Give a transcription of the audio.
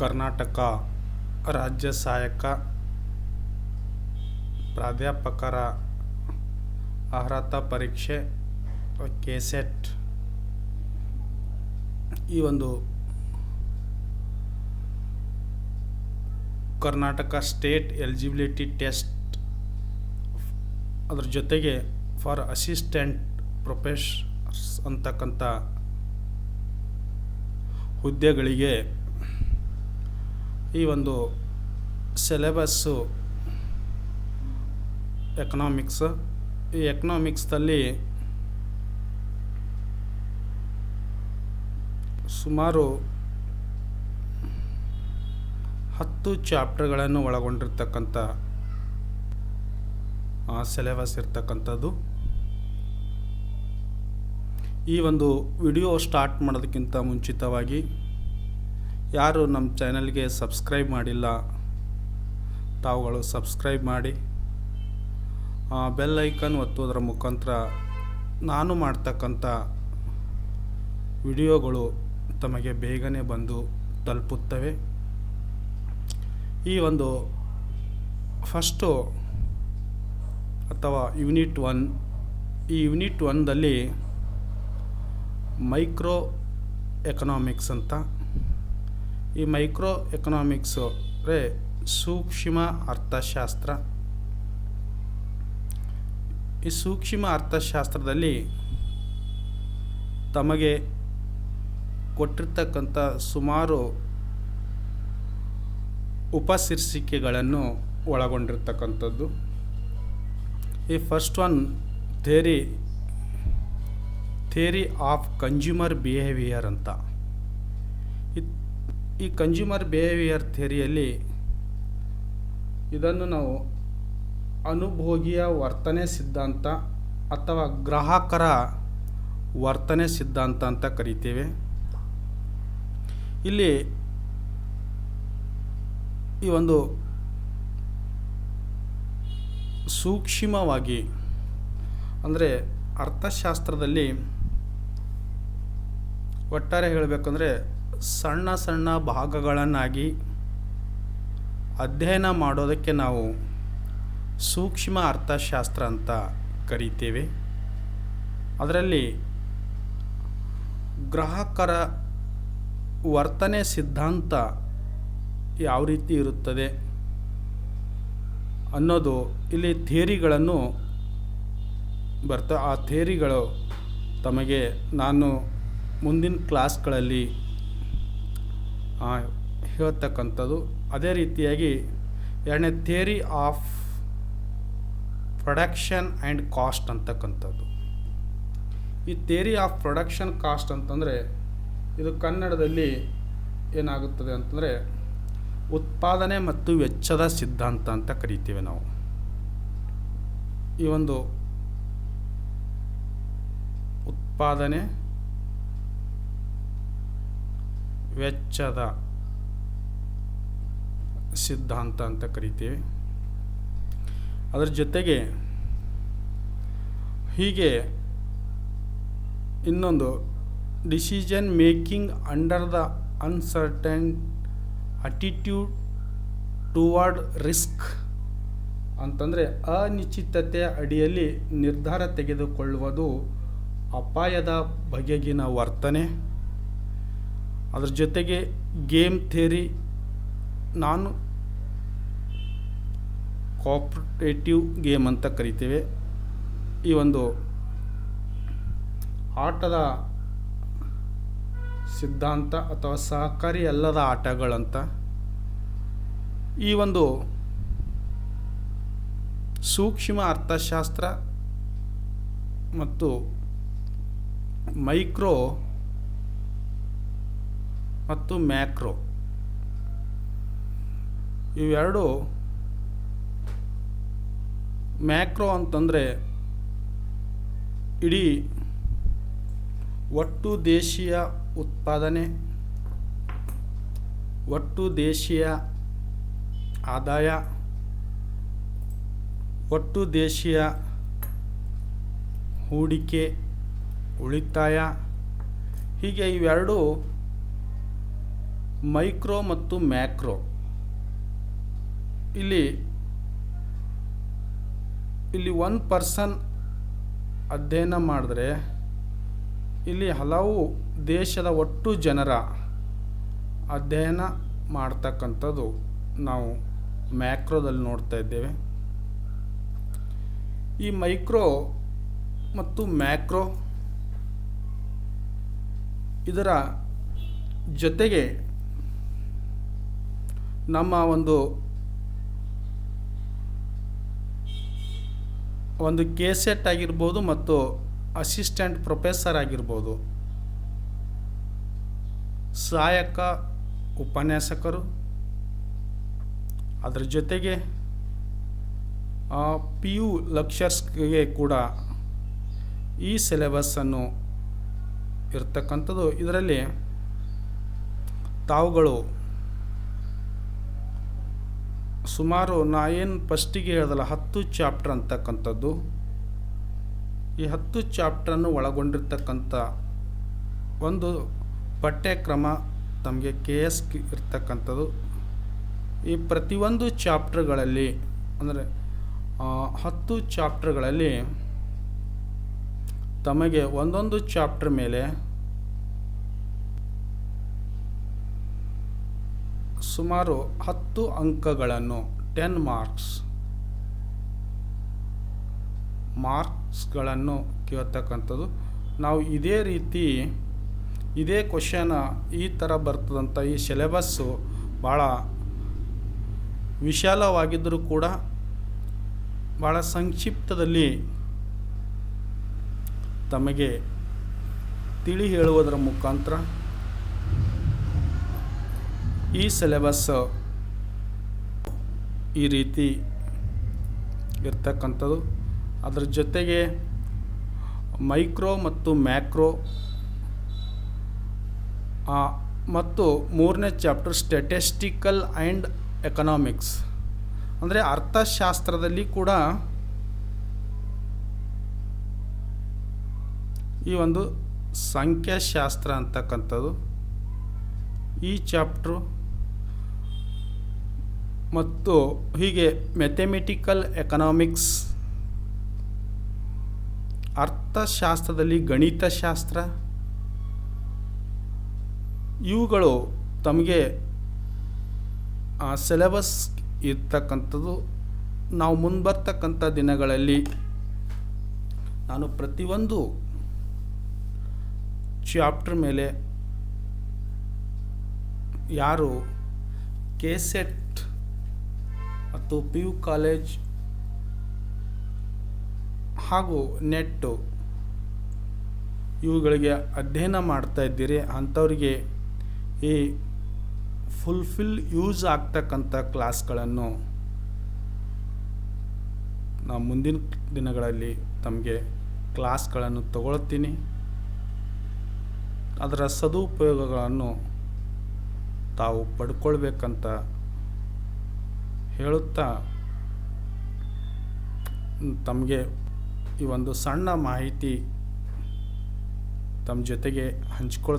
ಕರ್ನಾಟಕ ರಾಜ್ಯ ಸಹಾಯಕ ಪ್ರಾಧ್ಯಾಪಕರ ಅರ್ಹತಾ ಪರೀಕ್ಷೆ ಕೆಸೆಟ್. ಈ ಒಂದು ಕರ್ನಾಟಕ ಸ್ಟೇಟ್ ಎಲಿಜಿಬಿಲಿಟಿ ಟೆಸ್ಟ್ ಅದ್ರ ಜೊತೆಗೆ ಫಾರ್ ಅಸಿಸ್ಟೆಂಟ್ ಪ್ರೊಫೆಷರ್ಸ್ ಅಂತಕ್ಕಂಥ ಹುದ್ದೆಗಳಿಗೆ ಈ ಒಂದು ಸಿಲೆಬಸ್ಸು ಎಕನಾಮಿಕ್ಸ್ ಈ ಎಕನಾಮಿಕ್ಸ್ದಲ್ಲಿ ಸುಮಾರು ಹತ್ತು ಚಾಪ್ಟರ್ಗಳನ್ನು ಒಳಗೊಂಡಿರ್ತಕ್ಕಂಥ ಸಿಲೆಬಸ್ ಇರ್ತಕ್ಕಂಥದ್ದು. ಈ ಒಂದು ವಿಡಿಯೋ ಸ್ಟಾರ್ಟ್ ಮಾಡೋದಕ್ಕಿಂತ ಮುಂಚಿತವಾಗಿ ಯಾರು ನಮ್ಮ ಚಾನಲ್ಗೆ ಸಬ್ಸ್ಕ್ರೈಬ್ ಮಾಡಿಲ್ಲ, ತಾವುಗಳು ಸಬ್ಸ್ಕ್ರೈಬ್ ಮಾಡಿ. ಬೆಲ್ ಐಕನ್ ಒತ್ತುವುದರ ಮುಖಾಂತರ ನಾನು ಮಾಡ್ತಕ್ಕಂಥ ವಿಡಿಯೋಗಳು ತಮಗೆ ಬೇಗನೆ ಬಂದು ತಲುಪುತ್ತವೆ. ಈ ಒಂದು ಫಸ್ಟು ಅಥವಾ ಯೂನಿಟ್ ಒನ್, ಈ ಯೂನಿಟ್ ಒನ್ದಲ್ಲಿ ಮೈಕ್ರೋ ಎಕನಾಮಿಕ್ಸ್ ಅಂತ ಈ ಮೈಕ್ರೋ ಎಕನಾಮಿಕ್ಸು ಅಂದರೆ ಸೂಕ್ಷ್ಮ ಅರ್ಥಶಾಸ್ತ್ರ. ಈ ಸೂಕ್ಷ್ಮ ಅರ್ಥಶಾಸ್ತ್ರದಲ್ಲಿ ತಮಗೆ ಕೊಟ್ಟಿರ್ತಕ್ಕಂಥ ಸುಮಾರು ಉಪಶೀರ್ಷಿಕೆಗಳನ್ನು ಒಳಗೊಂಡಿರ್ತಕ್ಕಂಥದ್ದು. ಈ first one theory theory of consumer behaviour ಅಂತ. ಈ ಕನ್ಸ್ಯೂಮರ್ ಬಿಹೇವಿಯರ್ ಥಿಯರಿಯಲ್ಲಿ ಇದನ್ನು ನಾವು ಅನುಭೋಗಿಯ ವರ್ತನೆ ಸಿದ್ಧಾಂತ ಅಥವಾ ಗ್ರಾಹಕರ ವರ್ತನೆ ಸಿದ್ಧಾಂತ ಅಂತ ಕರಿತೇವೆ. ಇಲ್ಲಿ ಈ ಒಂದು ಸೂಕ್ಷ್ಮವಾಗಿ ಅಂದರೆ ಅರ್ಥಶಾಸ್ತ್ರದಲ್ಲಿ ಒಟ್ಟಾರೆ ಹೇಳಬೇಕಂದ್ರೆ ಸಣ್ಣ ಸಣ್ಣ ಭಾಗಗಳನ್ನಾಗಿ ಅಧ್ಯಯನ ಮಾಡೋದಕ್ಕೆ ನಾವು ಸೂಕ್ಷ್ಮ ಅರ್ಥಶಾಸ್ತ್ರ ಅಂತ ಕರೀತೇವೆ. ಅದರಲ್ಲಿ ಗ್ರಾಹಕರ ವರ್ತನೆ ಸಿದ್ಧಾಂತ ಯಾವ ರೀತಿ ಇರುತ್ತದೆ ಅನ್ನೋದು ಇಲ್ಲಿ ಥೇರಿಗಳನ್ನು ಬರ್ತಾ ಆ ಥೇರಿಗಳು ತಮಗೆ ನಾನು ಮುಂದಿನ ಕ್ಲಾಸ್ಗಳಲ್ಲಿ ಹೇಳ್ತಕ್ಕಂಥದ್ದು. ಅದೇ ರೀತಿಯಾಗಿ ಎರಡನೇ theory of production and cost ಅಂತಕ್ಕಂಥದ್ದು. ಈ ಥೇರಿ ಆಫ್ ಪ್ರೊಡಕ್ಷನ್ ಕಾಸ್ಟ್ ಅಂತಂದರೆ ಇದು ಕನ್ನಡದಲ್ಲಿ ಏನಾಗುತ್ತದೆ ಅಂತಂದರೆ ಉತ್ಪಾದನೆ ಮತ್ತು ವೆಚ್ಚದ ಸಿದ್ಧಾಂತ ಅಂತ ಕರಿತೀವಿ ನಾವು. ಈ ಒಂದು ಉತ್ಪಾದನೆ ವೆಚ್ಚದ ಸಿದ್ಧಾಂತ ಅಂತ ಕರಿತೀವಿ. ಅದರ ಜೊತೆಗೆ ಹೀಗೆ ಇನ್ನೊಂದು decision making under the uncertain attitude toward risk ಅಂತಂದರೆ ಅನಿಶ್ಚಿತತೆಯ ಅಡಿಯಲ್ಲಿ ನಿರ್ಧಾರ ತೆಗೆದುಕೊಳ್ಳುವುದು ಅಪಾಯದ ಬಗೆಗಿನ ವರ್ತನೆ. ಅದ್ರ ಜೊತೆಗೆ ಗೇಮ್ ಥೇರಿ ನಾನು ಕೋಪ್ರೇಟಿವ್ ಗೇಮ್ ಅಂತ ಕರಿತೇವೆ. ಈ ಒಂದು ಆಟದ ಸಿದ್ಧಾಂತ ಅಥವಾ ಸಹಕಾರಿ ಅಲ್ಲದ ಆಟಗಳಂತ ಈ ಒಂದು ಸೂಕ್ಷ್ಮ ಅರ್ಥಶಾಸ್ತ್ರ ಮತ್ತು ಮೈಕ್ರೋ ಮತ್ತು ಮ್ಯಾಕ್ರೋ. ಇವೆರಡು ಮ್ಯಾಕ್ರೋ ಅಂತಂದರೆ ಇಡೀ ಒಟ್ಟು ದೇಶೀಯ ಉತ್ಪಾದನೆ, ಒಟ್ಟು ದೇಶೀಯ ಆದಾಯ, ಒಟ್ಟು ದೇಶೀಯ ಹೂಡಿಕೆ, ಉಳಿತಾಯ ಹೀಗೆ ಇವೆರಡು ಮೈಕ್ರೋ ಮತ್ತು ಮ್ಯಾಕ್ರೋ. ಇಲ್ಲಿ ಇಲ್ಲಿ ಒನ್ ಪರ್ಸನ್ ಅಧ್ಯಯನ ಮಾಡಿದ್ರೆ ಇಲ್ಲಿ ಹಲವು ದೇಶದ ಒಟ್ಟು ಜನರ ಅಧ್ಯಯನ ಮಾಡ್ತಕ್ಕಂಥದ್ದು ನಾವು ಮ್ಯಾಕ್ರೋದಲ್ಲಿ ನೋಡ್ತಾ ಇದ್ದೇವೆ. ಈ ಮೈಕ್ರೋ ಮತ್ತು ಮ್ಯಾಕ್ರೋ ಇದರ ಜೊತೆಗೆ ನಮ್ಮ ಒಂದು ಒಂದು ಕೇಸೆಟ್ ಆಗಿರ್ಬೋದು ಮತ್ತು ಅಸಿಸ್ಟೆಂಟ್ ಪ್ರೊಫೆಸರ್ ಆಗಿರ್ಬೋದು. ಸಹಾಯಕ, ಉಪನ್ಯಾಸಕರು. ಅದರ ಜೊತೆಗೆ ಪಿ ಯು ಲಕ್ಷರ್ಸ್ಗೆ ಕೂಡ ಈ ಸಿಲೆಬಸ್ಸನ್ನು ಇರ್ತಕ್ಕಂಥದ್ದು. ಇದರಲ್ಲಿ ತಾವುಗಳು ಸುಮಾರು ನಾ ಏನು ಫಸ್ಟಿಗೆ ಹೇಳ್ದಲ್ಲ, ಹತ್ತು ಚಾಪ್ಟರ್ ಅಂತಕ್ಕಂಥದ್ದು. ಈ ಹತ್ತು ಚಾಪ್ಟ್ರನ್ನು ಒಳಗೊಂಡಿರ್ತಕ್ಕಂಥ ಒಂದು ಪಠ್ಯಕ್ರಮ ತಮಗೆ ಕೆ ಎಸ್ ಇರ್ತಕ್ಕಂಥದ್ದು. ಈ ಪ್ರತಿಯೊಂದು ಚಾಪ್ಟರ್ಗಳಲ್ಲಿ ಅಂದರೆ ಹತ್ತು ಚಾಪ್ಟರ್ಗಳಲ್ಲಿ ತಮಗೆ ಒಂದೊಂದು ಚಾಪ್ಟರ್ ಮೇಲೆ ಸುಮಾರು ಹತ್ತು ಅಂಕಗಳನ್ನು ಟೆನ್ ಮಾರ್ಕ್ಸ್ ಮಾರ್ಕ್ಸ್ಗಳನ್ನು ಕೇಳ್ತಕ್ಕಂಥದ್ದು. ನಾವು ಇದೇ ರೀತಿ, ಇದೇ ಕ್ವಶನ ಈ ಥರ ಬರ್ತದಂಥ ಈ ಸಿಲೆಬಸ್ಸು ಭಾಳ ವಿಶಾಲವಾಗಿದ್ದರೂ ಕೂಡ ಭಾಳ ಸಂಕ್ಷಿಪ್ತದಲ್ಲಿ ತಮಗೆ ತಿಳಿ ಹೇಳುವುದರ ಮುಖಾಂತರ ಈ ಸಿಲೆಬಸ್ ಈ ರೀತಿ ಇರ್ತಕ್ಕಂಥದ್ದು. ಅದರ ಜೊತೆಗೆ ಮೈಕ್ರೋ ಮತ್ತು ಮ್ಯಾಕ್ರೋ ಮತ್ತು ಮೂರನೇ ಚಾಪ್ಟರ್ ಸ್ಟೆಟಿಸ್ಟಿಕಲ್ ಆ್ಯಂಡ್ ಎಕನಾಮಿಕ್ಸ್ ಅಂದರೆ ಅರ್ಥಶಾಸ್ತ್ರದಲ್ಲಿ ಕೂಡ ಈ ಒಂದು ಸಂಖ್ಯಾಶಾಸ್ತ್ರ ಅಂತಕ್ಕಂಥದ್ದು. ಈ ಚಾಪ್ಟ್ರು ಮತ್ತು ಹೀಗೆ ಮ್ಯಾಥಮೆಟಿಕಲ್ ಎಕನಾಮಿಕ್ಸ್ ಅರ್ಥಶಾಸ್ತ್ರದಲ್ಲಿ ಗಣಿತಶಾಸ್ತ್ರ, ಇವುಗಳು ತಮಗೆ ಸಿಲೆಬಸ್ ಇರ್ತಕ್ಕಂಥದ್ದು. ನಾವು ಮುಂಬರ್ತಕ್ಕಂಥ ದಿನಗಳಲ್ಲಿ ನಾನು ಪ್ರತಿಯೊಂದು ಚಾಪ್ಟರ್ ಮೇಲೆ ಯಾರು ಕೆ ಸೆಟ್ ಮತ್ತು ಪಿ ಯು ಕಾಲೇಜ್ ಹಾಗೂ ನೆಟ್ಟು ಇವುಗಳಿಗೆ ಅಧ್ಯಯನ ಮಾಡ್ತಾ ಇದ್ದೀರಿ. ಅಂಥವ್ರಿಗೆ ಈ ಫುಲ್ಫಿಲ್ ಯೂಸ್ ಆಗ್ತಕ್ಕಂಥ ಕ್ಲಾಸ್ಗಳನ್ನು ನಾವು ಮುಂದಿನ ದಿನಗಳಲ್ಲಿ ತಮಗೆ ಕ್ಲಾಸ್ಗಳನ್ನು ತಗೊಳ್ತೀನಿ. ಅದರ ಸದುಪಯೋಗಗಳನ್ನು ತಾವು ಪಡ್ಕೊಳ್ಬೇಕಂತ ಹೇಳುತ್ತಾ ತಮಗೆ ಈ ಒಂದು ಸಣ್ಣ ಮಾಹಿತಿ ತಮ್ಮ ಜೊತೆಗೆ ಹಂಚ್ಕೊಳ್